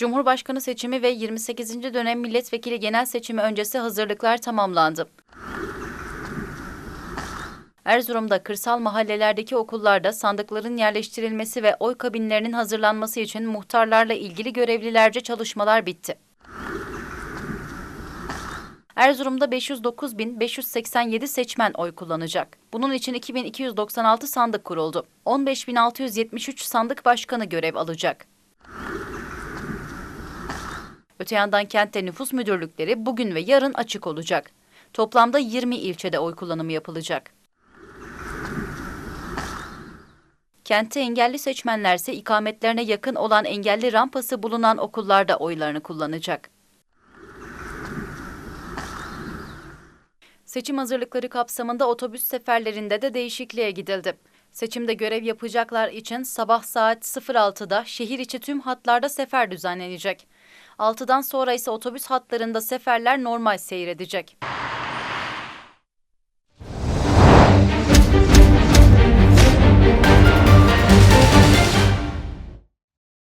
Cumhurbaşkanı seçimi ve 28. dönem milletvekili genel seçimi öncesi hazırlıklar tamamlandı. Erzurum'da kırsal mahallelerdeki okullarda sandıkların yerleştirilmesi ve oy kabinlerinin hazırlanması için muhtarlarla ilgili görevlilerce çalışmalar bitti. Erzurum'da 509.587 seçmen oy kullanacak. Bunun için 2296 sandık kuruldu. 15.673 sandık başkanı görev alacak. Öte yandan kentte nüfus müdürlükleri bugün ve yarın açık olacak. Toplamda 20 ilçede oy kullanımı yapılacak. Kentte engelli seçmenlerse ikametlerine yakın olan engelli rampası bulunan okullarda oylarını kullanacak. Seçim hazırlıkları kapsamında otobüs seferlerinde de değişikliğe gidildi. Seçimde görev yapacaklar için sabah saat 06'da şehir içi tüm hatlarda sefer düzenlenecek. 6'dan sonra ise otobüs hatlarında seferler normal seyredecek.